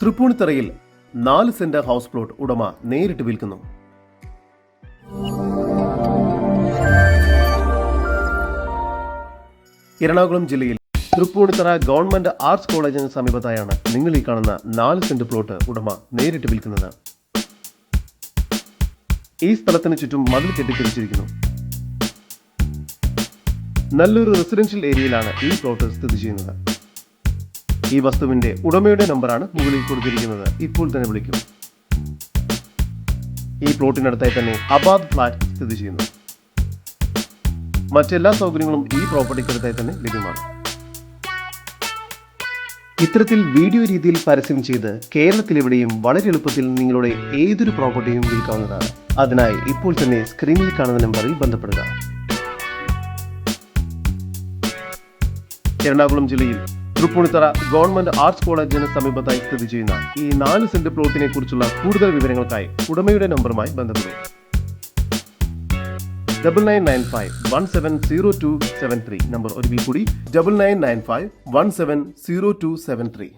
തൃപ്പൂണിത്തറയിൽ നാല് saint house plot ഉടമ നേരിട്ട് വിൽക്കുന്നു. എറണാകുളം ജില്ലയിൽ തൃപ്പൂണിത്തറ ഗവൺമെന്റ് ആർട്സ് കോളേജിന് സമീപത്തായാണ് നിങ്ങൾ ഈ കാണുന്ന നാല് സെന്റ് പ്ലോട്ട് ഉടമ നേരിട്ട് വിൽക്കുന്നത്. ഈ സ്ഥലത്തിന് ചുറ്റും മതിൽ കെട്ടിത്തിരിച്ചിരിക്കുന്നു നല്ലൊരു റെസിഡൻഷ്യൽ ഏരിയയിലാണ് ഈ പ്ലോട്ട് സ്ഥിതി ചെയ്യുന്നത്. ഈ വസ്തുവിന്റെ ഉടമയുടെ നമ്പറാണ് മുകളിൽ കൊടുത്തിരിക്കുന്നത്. ഇപ്പോൾ തന്നെ വിളിക്കും. ഈ പ്ലോട്ടിനടുത്തായി തന്നെ അബാദ് ഫ്ലാറ്റ് സ്ഥിതി ചെയ്യുന്നു. മറ്റെല്ലാ സൗകര്യങ്ങളും ഈ പ്രോപ്പർട്ടിക്കടുത്തായി തന്നെ ലഭ്യമാണ്. ഇത്തരത്തിൽ വീഡിയോ രീതിയിൽ പരസ്യം ചെയ്ത് കേരളത്തിലെവിടെയും വളരെ എളുപ്പത്തിൽ നിങ്ങളുടെ ഏതൊരു പ്രോപ്പർട്ടിയും വിൽക്കാവുന്നതാണ്. അതിനായി ഇപ്പോൾ തന്നെ സ്ക്രീനിൽ കാണുന്ന നമ്പറിൽ ബന്ധപ്പെടുക. എറണാകുളം ജില്ലയിൽ തൃപ്പൂണിത്തറ ഗവൺമെന്റ് ആർട്സ് കോളേജിന് സമീപത്തായി സ്ഥിതി ചെയ്യുന്ന ഈ നാല് സെന്റ് പ്ലോട്ടിനെ കുറിച്ചുള്ള കൂടുതൽ വിവരങ്ങൾക്കായി ഉടമയുടെ നമ്പറുമായി ബന്ധപ്പെടും. Double nine nine five one seven zero two seven three number ഒരു കൂടി double nine nine five one seven zero two seven three